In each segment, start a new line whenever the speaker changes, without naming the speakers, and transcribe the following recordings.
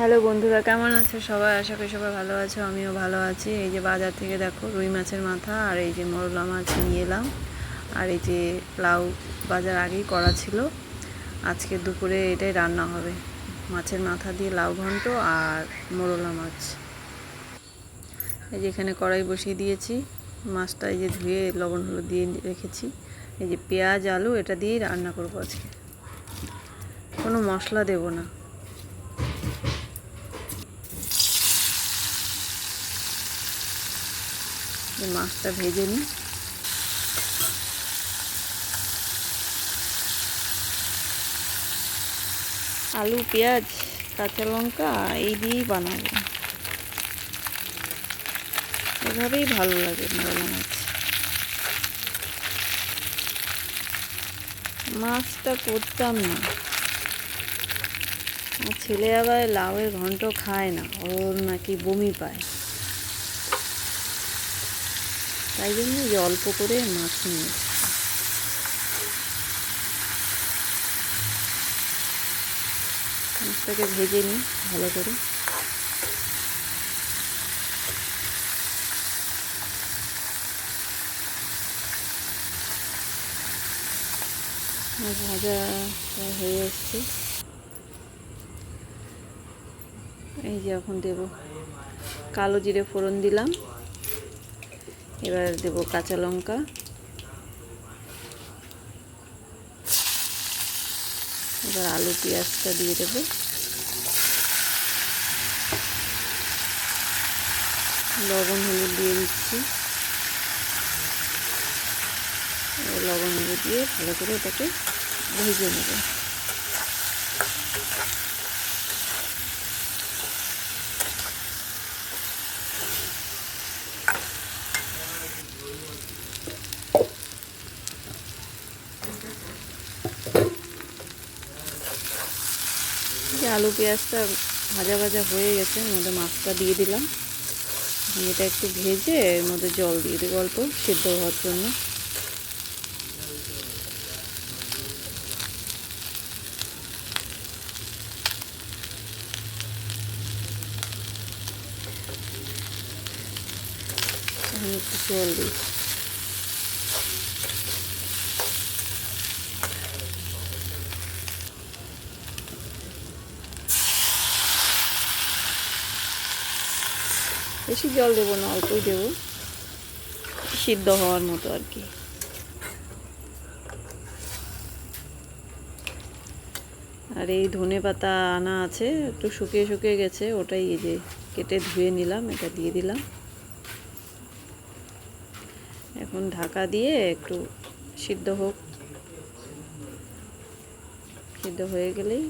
Hello বন্ধুরা, কেমন আছে সবাই? আশা করি সবাই ভালো আছো, আমিও ভালো আছি। এই যে বাজার থেকে দেখো রুই মাছের মাথা আর এই যে মরলা মাছ নিয়ে এলাম। আর এই যে লাউ বাজার আগেই করা ছিল। আজকে দুপুরে এটাই রান্না হবে। মাছের মাথা দিয়ে লাউ ঘন্ট আর মরলা মাছ। এই যে এখানে কড়াই বসিয়ে দিয়েছি। মাছটা এই যে ধুয়ে লবণ হলুদ দিয়ে রেখেছি। এই যে পেঁয়াজ, আলু, এটা দিয়েই রান্না করব আজকে। কোনো মশলা দেবো না। মাছটা ভেজে নিই। আলু, পেঁয়াজ, কাঁচা লঙ্কা, এই দিয়েই বানাবো। এভাবেই ভালো লাগে মোরলা মাছ। মাছটা করতাম না। ছেলে আবার লাউয়ের ঘন্ট খায় না, ওর নাকি বমি পায়। তাই জন্য অল্প করে মাছ নিয়ে মাছটাকে ভেজে নিই ভালো করে। ভাজা হয়ে এসছে এই যে এখন দেব। কালো জিরে ফোড়ন দিলাম। এবার দেব কাঁচা লঙ্কা। এবার আলু, পেঁয়াজটা দিয়ে দেব। লবণ, হলুদ দিয়ে দিচ্ছি। লবণ, হলুদ দিয়ে ভালো করে এটাকে ভেজে নেব। আলু পেঁয়াজটা ভাজা ভাজা হয়ে গেছে, এর মধ্যে মাছটা দিয়ে দিলাম। এটা একটু ভেজে এর মধ্যে জল দিয়ে দেবো অল্প, সেদ্ধ হওয়ার জন্য। একটু জল দিই বেশি জল দেবো না, অল্পই দেবো। সিদ্ধ হওয়ার মতো আর কি। আর এই ধনে পাতা আনা আছে, একটু শুকিয়ে শুকিয়ে গেছে, ওটাই এই যে কেটে ধুয়ে নিলাম, এটা দিয়ে দিলাম। এখন ঢাকা দিয়ে একটু সিদ্ধ হোক। সিদ্ধ হয়ে গেলেই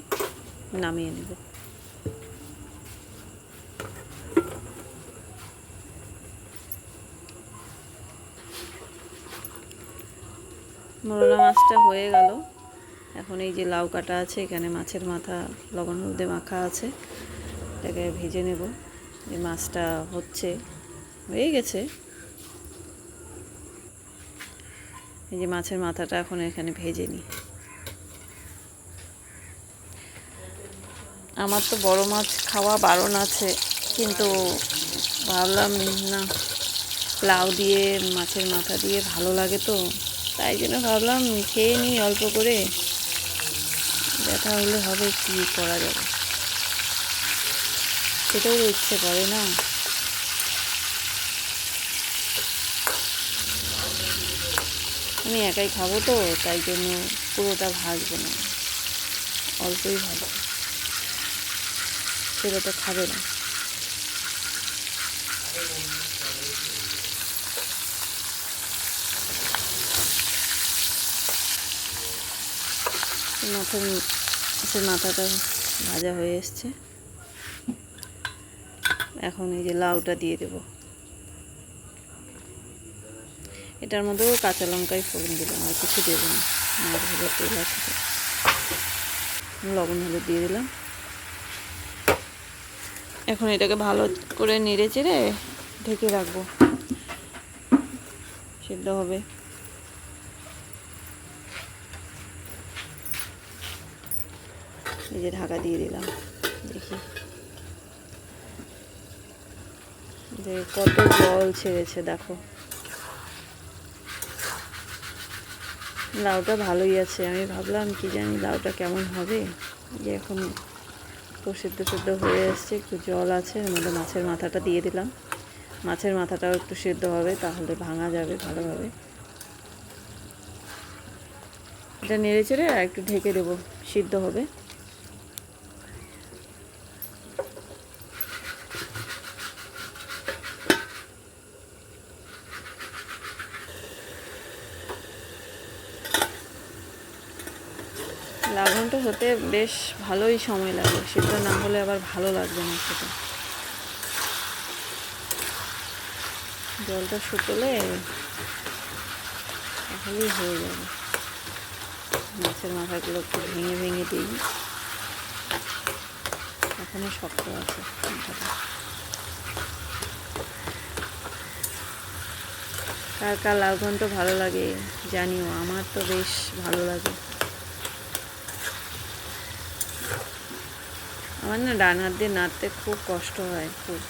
নামিয়ে নেব। মোরলা মাছটা হয়ে গেল। এখন এই যে লাউ কাটা আছে, এখানে মাছের মাথা, লবণ, হলদে মাখা আছে। এটাকে ভেজে নেব। যে মাছটা হচ্ছে, হয়ে গেছে। এই যে মাছের মাথাটা এখন এখানে ভেজে নিই। আমার তো বড় মাছ খাওয়া বারণ আছে, কিন্তু ভাবলাম না, লাউ দিয়ে, মাছের মাথা দিয়ে ভালো লাগে তো। তাই জন্য ভাবলাম খেয়ে নিই অল্প করে। ব্যথা হলে হবে কি করা যাবে। সেটাও ইচ্ছে করে না। আমি একাই খাব তো, তাই জন্য পুরোটা ভাজবো না। অল্পই ভাজবো। সেটা তো খাবে না। মাথার মাছের মাথাটা ভাজা হয়ে এসছে। এখন এই যে লাউটা দিয়ে দেব। এটার মধ্যেও কাঁচা লঙ্কাই ফোড়ন দিলাম, আর কিছু দেবো না। তেল আছে লবণ, হলুদ দিয়ে দিলাম। এখন এটাকে ভালো করে নেড়ে চেড়ে ঢেকে রাখব। সিদ্ধ হবে। এই যে ঢাকা দিয়ে দিলাম, দেখি। যে কত জল ছেড়েছে, দেখো। লাউটা ভালোই আছে, আমি ভাবলাম কি জানি লাউটা কেমন হবে। যে এখন সিদ্ধ সিদ্ধ হয়ে এসছে, একটু জল আছে, এর মধ্যে মাছের মাথাটা দিয়ে দিলাম। মাছের মাথাটাও একটু সিদ্ধ হবে, তাহলে ভাঙা যাবে ভালোভাবে। এটা নেড়ে চেড়ে আর একটু ঢেকে দেবো, সিদ্ধ হবে। হতে বেশ ভালোই সময় লাগে। সিদ্ধ না হলে আবার ভালো লাগবে না সেটা জলটা শুকলে তাহলেই হয়ে যাবে। মাছের মাথাগুলো একটু ভেঙে ভেঙে দিই। এখনও শক্ত আছে কার কার লাউ ঘন্ট ভালো লাগে জানিও, আমার তো বেশ ভালো লাগে। আমার না ডান হাত দিয়ে নাড়তে খুব কষ্ট হয়, খুব।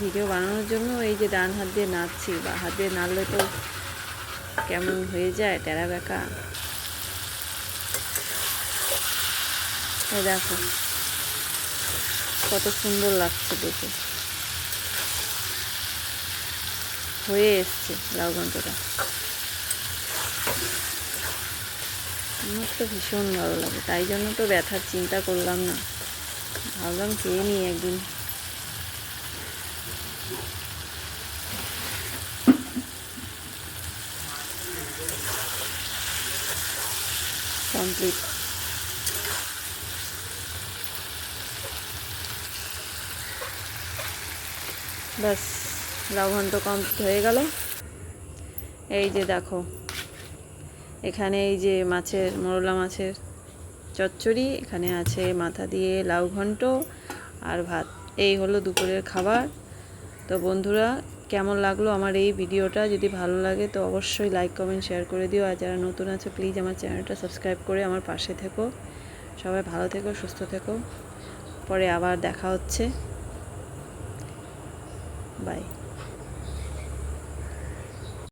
ভিডিও বানানোর জন্য এই যে ডান হাত দিয়ে নাড়ছি, বা হাত দিয়ে নাড়লে তো কেমন হয়ে যায়, টেরা বেঁকা দেখো, কত সুন্দর লাগছে দেখে। হয়ে এসছে লাউ ঘন্টটা। আমার তো ভীষণ ভালো লাগে, তাই জন্য তো ব্যথার চিন্তা করলাম না। ভাবলাম খেয়ে নিই একদিন। কমপ্লিট ব্যাস ঘন্ট কমপ্লিট হয়ে গেল। এই যে দেখো, এখানে এই যে মাছের, মরলা মাছের চচ্চড়ি, এখানে আছে মাথা দিয়ে লাউ ঘন্ট আর ভাত। এই হলো দুপুরের খাবার। তো বন্ধুরা, কেমন লাগল আমার এই ভিডিওটা? যদি ভালো লাগে তো অবশ্যই লাইক কমেন্ট শেয়ার করে দিও। আর যারা নতুন আছে প্লিজ আমার চ্যানেলটা সাবস্ক্রাইব করে আমার পাশে থেকো। সবাই ভালো থেকো, সুস্থ থেকো। পরে আবার দেখা হচ্ছে। বাই